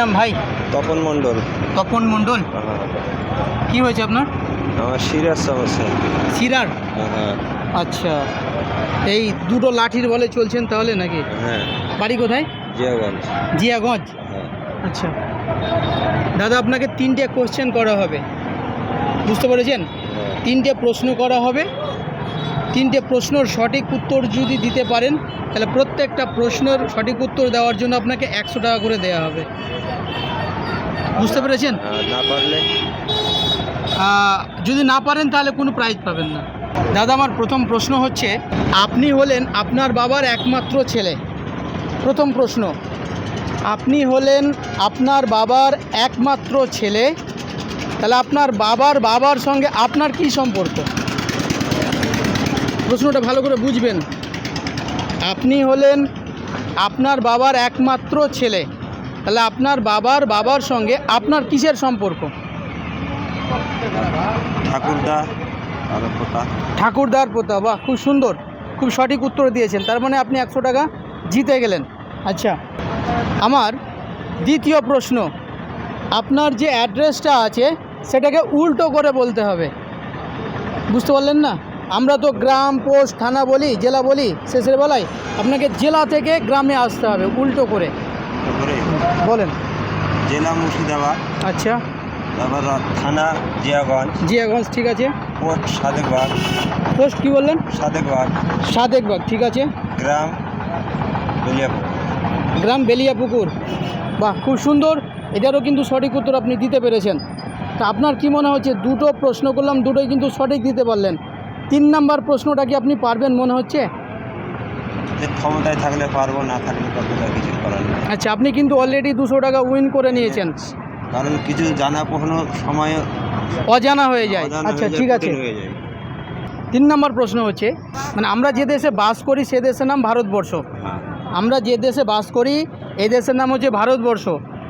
নাম ভাই? তপন মণ্ডল। তপন মণ্ডল। হ্যাঁ কি হয়েছে আপনার? আমার শিরার সমস্যা হ্যাঁ আচ্ছা। এই দুটো লাঠির বলে চলছেন তাহলে নাকি? হ্যাঁ। বাড়ি কোথায়? জিয়াগঞ্জ। জিয়াগঞ্জ? হ্যাঁ। আচ্ছা। দাদা আপনাকে তিনটে কোশ্চেন করা হবে। বুঝতে পেরেছেন? হ্যাঁ। তিনটে প্রশ্ন করা হবে। তিনটে প্রশ্নর সঠিক উত্তর যদি দিতে পারেন তাহলে প্রত্যেকটা প্রশ্নের সঠিক উত্তর দেওয়ার জন্য আপনাকে একশো টাকা করে দেওয়া হবে। বুঝতে পেরেছেন? না পারলে? যদি না পারেন তাহলে কোনো প্রাইজ পাবেন না। দাদা আমার প্রথম প্রশ্ন হচ্ছে আপনি হলেন আপনার বাবার একমাত্র ছেলে। প্রথম প্রশ্ন আপনি হলেন আপনার বাবার একমাত্র ছেলে। তাহলে আপনার বাবার বাবার সঙ্গে আপনার কি সম্পর্ক? প্রশ্নটা ভালো করে বুঝবেন। আপনি হলেন আপনার বাবার একমাত্র ছেলে। তাহলে আপনার বাবার বাবার সঙ্গে আপনার কিসের সম্পর্ক? ঠাকুরদা ঠাকুরদার পোতা বাহ খুব সুন্দর। খুব সঠিক উত্তর দিয়েছেন। তার মানে আপনি একশো টাকা জিতে গেলেন। আচ্ছা আমার দ্বিতীয় প্রশ্ন। আপনার যে অ্যাড্রেসটা আছে সেটাকে উল্টো করে বলতে হবে। বুঝতে পারলেন না? আমরা তো গ্রাম পোস্ট থানা বলি জেলা বলি শেষের বেলায় আপনাকে জেলা থেকে গ্রামে আসতে হবে উল্টো করে। বলেন। জেলা মুর্শিদাবাদ। আচ্ছা। তারপর থানা জিয়াগঞ্জ। জিয়াগঞ্জ ঠিক আছে। পোস্ট সাদেকবাগ পোস্ট কী বললেন? সাদেকবাগ সাদেকবাগ ঠিক আছে। গ্রাম বেলিয়াপুর গ্রাম বেলিয়াপুকুর। বাহ খুব সুন্দর। এটারও কিন্তু সঠিক উত্তর আপনি দিতে পেরেছেন। তা আপনার কি মনে হচ্ছে? দুটো প্রশ্ন করলাম দুটোই কিন্তু সঠিক দিতে পারলেন। তিন নাম্বার প্রশ্নটা কি আপনি পারবেন মনে হচ্ছে? ক্ষমতায় থাকলে পারব না থাকলে কিছু করার আচ্ছা আপনি কিন্তু অলরেডি দুশো টাকা উইন করে নিয়েছেন। কারণ কিছু জানা কখনো সময় অজানা হয়ে যায়। আচ্ছা ঠিক আছে। তিন নাম্বার প্রশ্ন হচ্ছে মানে আমরা যে দেশে বাস করি সে দেশের নাম ভারতবর্ষ। হ্যাঁ। আমরা যে দেশে বাস করি এই দেশের নাম হচ্ছে ভারতবর্ষ।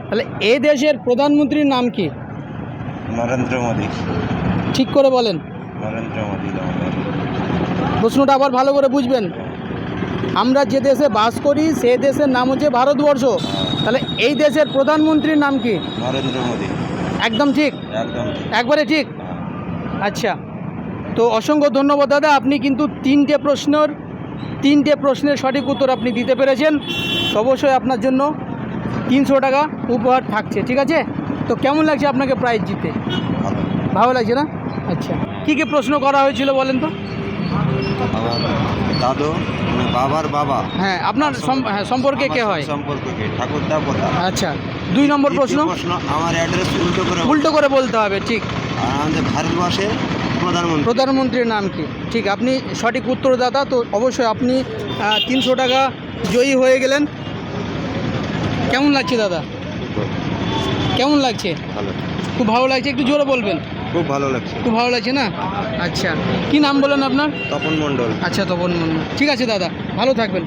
তাহলে এই দেশের প্রধানমন্ত্রীর নাম কি? নরেন্দ্র মোদী। ঠিক করে বলেন। প্রশ্নটা আবার ভালো করে বুঝবেন। আমরা যে দেশে বাস করি সেই দেশের নাম হচ্ছে ভারতবর্ষ। তাহলে এই দেশের প্রধানমন্ত্রীর নাম কি? নরেন্দ্র মোদী একদম ঠিক? একবারে ঠিক। আচ্ছা। তো অসংখ্য ধন্যবাদ দাদা, আপনি কিন্তু তিনটে প্রশ্নের তিনটে প্রশ্নের সঠিক উত্তর আপনি দিতে পেরেছেন। অবশ্যই আপনার জন্য তিনশো টাকা উপহার থাকছে, ঠিক আছে? তো কেমন লাগছে আপনাকে প্রাইজ জিতে? ভালো লাগছে না? আচ্ছা। কী কী প্রশ্ন করা হয়েছিল বলেন তো? দাদু মানে বাবার বাবা। হ্যাঁ আপনার হ্যাঁ, সম্পর্কে কে হয়? সম্পর্ক কে? ঠাকুরদা পোতা আচ্ছা দুই নম্বর প্রশ্ন? প্রশ্ন আমার অ্যাড্রেস উল্টো করে উল্টো করে বলতে হবে ঠিক। আমাদের ভারতবর্ষের প্রধানমন্ত্রী। প্রধানমন্ত্রীর নাম কি? ঠিক আপনি সঠিক উত্তরদাতা তো অবশ্যই আপনি তিনশো টাকা জয়ী হয়ে গেলেন। কেমন লাগছে দাদা? কেমন লাগছে? ভালো। খুব ভালো লাগছে একটু জোরে বলবেন। খুব ভালো লাগছে। খুব ভালো লাগছে না? আচ্ছা। কি নাম বলেন আপনার? তপন মণ্ডল। আচ্ছা তপন মণ্ডল। ঠিক আছে দাদা। ভালো থাকবেন।